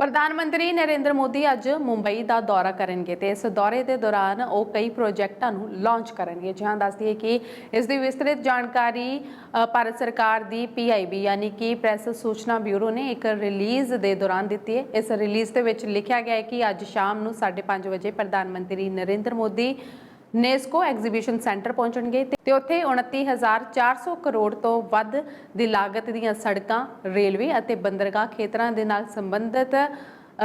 ਪ੍ਰਧਾਨ ਮੰਤਰੀ ਨਰਿੰਦਰ ਮੋਦੀ ਅੱਜ ਮੁੰਬਈ ਦਾ ਦੌਰਾ ਕਰਨਗੇ ਤੇ ਇਸ ਦੌਰੇ ਦੇ ਦੌਰਾਨ ਉਹ ਕਈ ਪ੍ਰੋਜੈਕਟਾਂ ਨੂੰ ਲਾਂਚ ਕਰਨਗੇ। ਜਿਹਾਂ ਦੱਸਦੀ ਹੈ ਕਿ ਇਸ ਦੀ ਵਿਸਤ੍ਰਿਤ ਜਾਣਕਾਰੀ ਭਾਰਤ ਸਰਕਾਰ ਦੀ ਪੀਆਈਬੀ ਯਾਨੀ ਕਿ ਪ੍ਰੈਸ ਸੂਚਨਾ ਬਿਊਰੋ ਨੇ ਇੱਕ ਰਿਲੀਜ਼ ਦੇ ਦੌਰਾਨ ਦਿੱਤੀ ਹੈ। ਇਸ ਰਿਲੀਜ਼ ਦੇ ਵਿੱਚ ਲਿਖਿਆ ਗਿਆ ਹੈ ਕਿ ਅੱਜ ਸ਼ਾਮ ਨੂੰ 5:30 ਵਜੇ ਪ੍ਰਧਾਨ ਮੰਤਰੀ Narendra Modi NESCO exhibition centre ਪਹੁੰਚਣਗੇ ਤੇ- ਤੇ ਉੱਥੇ 29400 ਕਰੋੜ ਤੋਂ ਵੱਧ ਦੀ ਲਾਗਤ ਦੀਆਂ ਸੜਕਾਂ, ਰੇਲਵੇ ਅਤੇ ਬੰਦਰਗਾਹ ਖੇਤਰਾਂ ਦੇ ਨਾਲ ਸੰਬੰਧਿਤ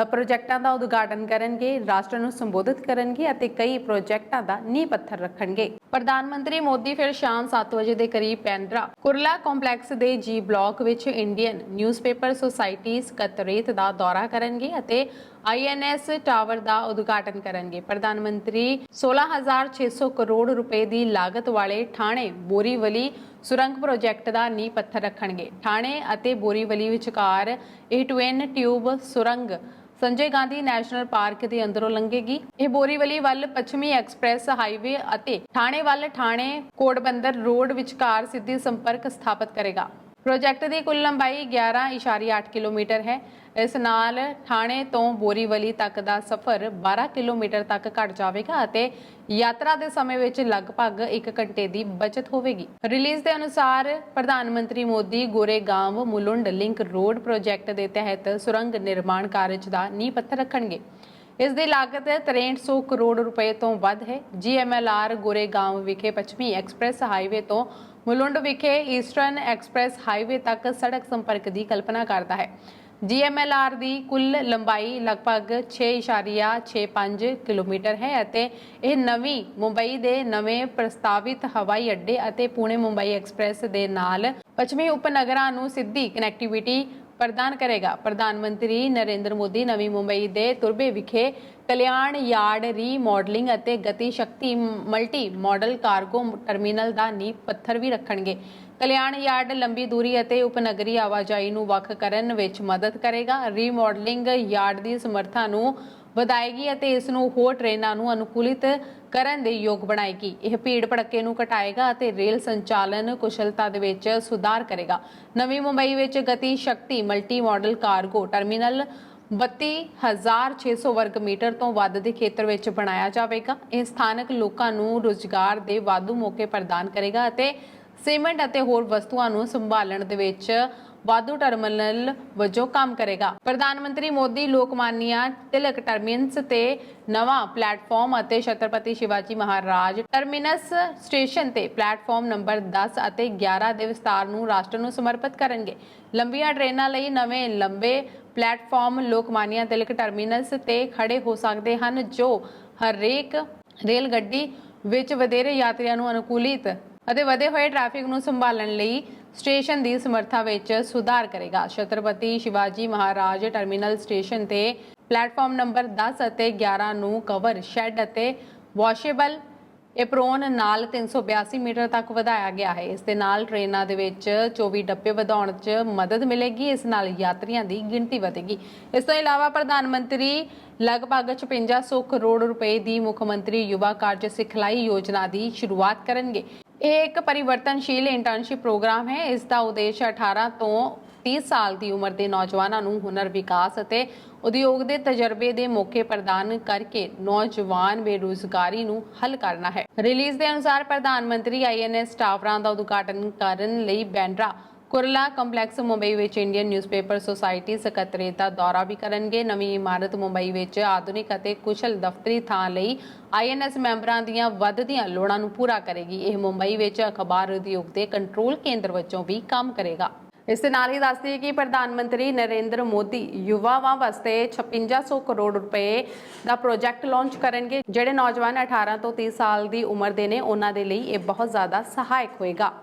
ਪ੍ਰੋਜੈਕਟਾਂ ਦਾ ਉਦਘਾਟਨ ਕਰਨਗੇ, ਰਾਸ਼ਟਰ ਨੂੰ ਸੰਬੋਧਿਤ ਕਰਨਗੇ ਅਤੇ ਕਈ ਪ੍ਰੋਜੈਕਟਾਂ ਦਾ ਨੀਂਹ ਪੱਥਰ ਰੱਖਣਗੇ। ਪ੍ਰਧਾਨ ਮੰਤਰੀ ਮੋਦੀ ਫਿਰ ਸ਼ਾਮ 7 ਵਜੇ ਦੇ ਕਰੀਬ ਪੈਂਡਰਾ ਕੁਰਲਾ ਕੰਪਲੈਕਸ ਦੇ ਜੀ ਬਲਾਕ ਵਿੱਚ ਇੰਡੀਅਨ ਨਿਊਜ਼ਪੇਪਰ ਸੁਸਾਇਟੀ ਸਕੱਤਰੇਤ ਦਾ ਦੌਰਾ ਕਰਨਗੇ ਅਤੇ ਆਈਐਨਐਸ ਟਾਵਰ ਦਾ ਉਦਘਾਟਨ ਕਰਨਗੇ। ਪ੍ਰਧਾਨ ਮੰਤਰੀ 16600 ਕਰੋੜ ਰੁਪਏ ਦੀ ਲਾਗਤ ਵਾਲੇ ਥਾਣੇ ਬੋਰੀਵਲੀ ਸੁਰੰਗ ਪ੍ਰੋਜੈਕਟ ਦਾ ਨੀਂਹ ਪੱਥਰ ਰੱਖਣਗੇ। ਥਾਣੇ ਅਤੇ ਬੋਰੀਵਲੀ ਵਿਚਕਾਰ ਇਹ ਟਵਿਨ ਟਿਊਬ ਸੁਰੰਗ ਸੰਜੇ ਗਾਂਧੀ ਨੈਸ਼ਨਲ ਪਾਰਕ ਦੇ ਅੰਦਰੋਂ ਲੰਘੇਗੀ। ਇਹ ਬੋਰੀਵਲੀ ਵੱਲ ਪੱਛਮੀ ਐਕਸਪ੍ਰੈਸ, ਹਾਈਵੇ ਅਤੇ ਥਾਣੇ ਵੱਲ ਥਾਣੇ ਕੋਟਬੰਦਰ ਰੋਡ ਵਿਚਕਾਰ ਸਿੱਧੀ ਸੰਪਰਕ ਸਥਾਪਿਤ ਕਰੇਗਾ। ਪ੍ਰੋਜੈਕਟ ਦੀ ਕੁੱਲ ਲੰਬਾਈ 11.8 ਕਿਲੋਮੀਟਰ ਹੈ। ਇਸ ਨਾਲ ਥਾਣੇ ਤੋਂ ਬੋਰੀਵਲੀ ਤੱਕ ਦਾ ਸਫ਼ਰ 12 ਕਿਲੋਮੀਟਰ ਤੱਕ ਘਟ ਜਾਵੇਗਾ ਅਤੇ ਯਾਤਰਾ ਦੇ ਸਮੇਂ ਵਿੱਚ ਲਗਭਗ 1 ਘੰਟੇ ਦੀ ਬਚਤ ਹੋਵੇਗੀ। ਰਿਲੀਜ਼ ਦੇ ਅਨੁਸਾਰ ਪ੍ਰਧਾਨ ਮੰਤਰੀ Modi Goregaon Mulund link road project ਦੇ ਤਹਿਤ ਸੁਰੰਗ ਨਿਰਮਾਣ ਕਾਰਜ ਦਾ ਨੀਂਹ ਪੱਥਰ ਰੱਖਣਗੇ। ਇਸ ਦੀ ਲਾਗਤ 6300 ਕਰੋੜ ਰੁਪਏ ਤੋਂ ਵੱਧ ਹੈ। ਜੀਐਮਐਲਆਰ ਗੋਰੇਗਾਂਵ ਵਿਖੇ ਪੱਛਮੀ ਐਕਸਪ੍ਰੈਸ ਹਾਈਵੇ ਤੋਂ ਮੁਲੁੰਡ ਵਿਖੇ ਈਸਟਰਨ ਐਕਸਪ੍ਰੈਸ ਹਾਈਵੇ ਤੱਕ ਸੜਕ ਸੰਪਰਕ ਦੀ ਕਲਪਨਾ ਕਰਦਾ ਹੈ। ਜੀਐਮਐਲਆਰ ਦੀ ਕੁੱਲ ਲੰਬਾਈ ਲਗਭਗ 6.65 ਕਿਲੋਮੀਟਰ ਹੈ ਅਤੇ ਇਹ ਨਵੀਂ ਮੁੰਬਈ ਦੇ ਨਵੇਂ ਪ੍ਰਸਤਾਵਿਤ ਹਵਾਈ ਅੱਡੇ ਅਤੇ ਪੁਣੇ ਮੁੰਬਈ ਐਕਸਪ੍ਰੈਸ ਦੇ ਨਾਲ ਪੱਛਮੀ ਉਪਨਗਰਾਂ ਨੂੰ ਸਿੱਧੀ ਕਨੈਕਟੀਵਿਟੀ ਪ੍ਰਦਾਨ ਕਰੇਗਾ। ਪ੍ਰਧਾਨ ਮੰਤਰੀ ਨਰਿੰਦਰ ਮੋਦੀ ਨਵੀਂ ਮੁੰਬਈ ਦੇ ਤੁਰਬੇ ਵਿਖੇ ਕਲਿਆਣ ਯਾਰਡ ਰੀਮਾਡਲਿੰਗ ਅਤੇ Gati Shakti multi modal cargo terminal ਦਾ ਨੀਂਹ ਪੱਥਰ ਵੀ ਰੱਖਣਗੇ। ਕਲਿਆਣ ਯਾਰਡ ਲੰਬੀ ਦੂਰੀ ਅਤੇ ਉਪਨਗਰੀ ਆਵਾਜਾਈ ਨੂੰ ਵੱਖ ਕਰਨ ਵਿੱਚ ਮਦਦ ਕਰੇਗਾ। ਰੀਮਾਡਲਿੰਗ ਯਾਰਡ ਦੀ ਸਮਰੱਥਾ ਨੂੰ ਵਧਾਏਗੀ ਅਤੇ ਇਸ ਨੂੰ ਹੋਰ ਟ੍ਰੇਨਾਂ ਨੂੰ ਅਨੁਕੂਲਿਤ ਕਰਨ ਦੇ ਯੋਗ ਬਣਾਏਗੀ। ਇਹ ਭੀੜ ਭੜੱਕੇ ਨੂੰ ਘਟਾਏਗਾ ਅਤੇ ਰੇਲ ਸੰਚਾਲਨ ਕੁਸ਼ਲਤਾ ਦੇ ਵਿੱਚ ਸੁਧਾਰ ਕਰੇਗਾ। ਨਵੀਂ ਮੁੰਬਈ ਵਿੱਚ Gati Shakti multi modal cargo terminal 32600 ਵਰਗ ਮੀਟਰ ਤੋਂ ਵੱਧ ਦੇ ਖੇਤਰ ਵਿੱਚ ਬਣਾਇਆ ਜਾਵੇਗਾ। ਇਹ ਸਥਾਨਕ ਲੋਕਾਂ ਨੂੰ ਰੁਜ਼ਗਾਰ ਦੇ ਵਾਧੂ ਮੌਕੇ ਪ੍ਰਦਾਨ ਕਰੇਗਾ ਅਤੇ ਸੀਮੈਂਟ ਅਤੇ ਹੋਰ ਵਸਤੂਆਂ ਨੂੰ ਸੰਭਾਲਣ ਦੇ ਵਿੱਚ ਵਾਧੂ ਟਰਮੀਨਲ ਵਜੋਂ ਕੰਮ ਕਰੇਗਾ। ਪ੍ਰਧਾਨ ਮੰਤਰੀ ਮੋਦੀ ਲੋਕਮਾਨਿਆ ਤਿਲਕ ਟਰਮੀਨਸ ਤੇ ਨਵਾਂ ਪਲੇਟਫਾਰਮ ਅਤੇ ਛਤਰਪਤੀ ਸ਼ਿਵਾਜੀ ਮਹਾਰਾਜ ਟਰਮੀਨਸ ਸਟੇਸ਼ਨ ਤੇ ਪਲੇਟਫਾਰਮ ਨੰਬਰ 10 ਅਤੇ 11 ਦੇ ਵਿਸਤਾਰ ਨੂੰ ਰਾਸ਼ਟਰ ਨੂੰ ਸਮਰਪਿਤ ਕਰਨਗੇ। ਲੰਬੀਆਂ ਟ੍ਰੇਨਾਂ ਲਈ ਨਵੇਂ ਲੰਬੇ ਪਲੇਟਫਾਰਮ ਲੋਕਮਾਨਿਆ ਤਿਲਕ ਟਰਮੀਨਸ ਤੇ ਖੜੇ ਹੋ ਸਕਦੇ ਹਨ, ਜੋ ਹਰੇਕ ਰੇਲ ਗੱਡੀ ਵਿੱਚ ਵਧੇਰੇ ਯਾਤਰੀਆਂ ਨੂੰ ਅਨੁਕੂਲਿਤ ਅਤੇ ਵਧੇ ਹੋਏ ਟ੍ਰੈਫਿਕ ਨੂੰ ਸੰਭਾਲਣ ਲਈ ਸਟੇਸ਼ਨ ਦੀ ਸਮਰੱਥਾ ਵਿੱਚ ਸੁਧਾਰ ਕਰੇਗਾ। ਛਤਰਪਤੀ ਸ਼ਿਵਾਜੀ ਮਹਾਰਾਜ ਟਰਮੀਨਲ ਸਟੇਸ਼ਨ ਤੇ ਪਲੇਟਫਾਰਮ ਨੰਬਰ 10 ਅਤੇ 11 ਨੂੰ ਕਵਰ ਸ਼ੈੱਡ ਅਤੇ ਵਾਸ਼ੇਬਲ ਐਪਰੋਨ ਨਾਲ 382 ਮੀਟਰ ਤੱਕ ਵਧਾਇਆ ਗਿਆ ਹੈ। ਇਸ ਦੇ ਨਾਲ ਟ੍ਰੇਨਾਂ ਦੇ ਵਿੱਚ 24 ਡੱਬੇ ਵਧਾਉਣ 'ਚ ਮਦਦ ਮਿਲੇਗੀ। ਇਸ ਨਾਲ ਯਾਤਰੀਆਂ ਦੀ ਗਿਣਤੀ ਵਧੇਗੀ। ਇਸ ਤੋਂ ਇਲਾਵਾ ਪ੍ਰਧਾਨ ਮੰਤਰੀ ਲਗਭਗ 5600 ਕਰੋੜ ਰੁਪਏ ਦੀ ਮੁੱਖ ਮੰਤਰੀ ਯੁਵਾ ਕਾਰਜ ਸਿਖਲਾਈ ਯੋਜਨਾ ਦੀ ਸ਼ੁਰੂਆਤ ਕਰਨਗੇ। ਇਹ ਇੱਕ ਪਰਿਵਰਤਨਸ਼ੀਲ ਇੰਟਰਨਸ਼ਿਪ ਪ੍ਰੋਗਰਾਮ ਹੈ। ਇਸ ਦਾ ਉਦੇਸ਼ 18 ਤੋਂ 30 ਸਾਲ ਦੀ ਉਮਰ ਦੇ ਨੌਜਵਾਨਾਂ ਨੂੰ ਹੁਨਰ ਵਿਕਾਸ ਅਤੇ ਉਦਯੋਗ ਦੇ ਤਜਰਬੇ ਦੇ ਮੌਕੇ ਪ੍ਰਦਾਨ ਕਰਕੇ ਨੌਜਵਾਨ ਬੇਰੁਜ਼ਗਾਰੀ ਨੂੰ ਹੱਲ ਕਰਨਾ ਹੈ। ਰਿਲੀਜ਼ ਦੇ ਅਨੁਸਾਰ ਪ੍ਰਧਾਨ ਮੰਤਰੀ ਆਈਐਨਐਸ ਟਾਵਰਾਂ ਦਾ ਉਦਘਾਟਨ ਕਰਨ ਲਈ ਬੈਂਡਰਾ ਕੁਰਲਾ ਕੰਪਲੈਕਸ ਮੁੰਬਈ ਵਿੱਚ ਇੰਡੀਅਨ ਨਿਊਜ਼ਪੇਪਰ ਸੁਸਾਇਟੀ ਸਕੱਤਰੇਤ ਦਾ ਦੌਰਾ ਵੀ ਕਰਨਗੇ। ਨਵੀਂ ਇਮਾਰਤ ਮੁੰਬਈ ਵਿੱਚ ਆਧੁਨਿਕ ਅਤੇ ਕੁਸ਼ਲ ਦਫ਼ਤਰੀ ਥਾਂ ਲਈ ਆਈਐਨਐਸ ਮੈਂਬਰਾਂ ਦੀਆਂ ਵੱਧਦੀਆਂ ਲੋੜਾਂ ਨੂੰ ਪੂਰਾ ਕਰੇਗੀ। ਇਹ ਮੁੰਬਈ ਵਿੱਚ ਅਖਬਾਰ ਉਦਯੋਗ ਦੇ ਕੰਟਰੋਲ ਕੇਂਦਰ ਵਜੋਂ ਵੀ ਕੰਮ ਕਰੇਗਾ। ਇਸ ਦੇ ਨਾਲ ਹੀ ਦੱਸਦੀ ਹੈ ਕਿ ਪ੍ਰਧਾਨ ਮੰਤਰੀ ਨਰਿੰਦਰ ਮੋਦੀ ਯੁਵਾਵਾਂ ਵਾਸਤੇ 5600 ਕਰੋੜ ਰੁਪਏ ਦਾ ਪ੍ਰੋਜੈਕਟ ਲਾਂਚ ਕਰਨਗੇ, ਜਿਹੜੇ ਨੌਜਵਾਨ 18 ਤੋਂ 30 ਸਾਲ ਦੀ ਉਮਰ ਦੇ ਨੇ। ਉਹਨਾਂ ਦੇ ਲਈ ਇਹ ਬਹੁਤ ਜ਼ਿਆਦਾ ਸਹਾਇਕ ਹੋਏਗਾ।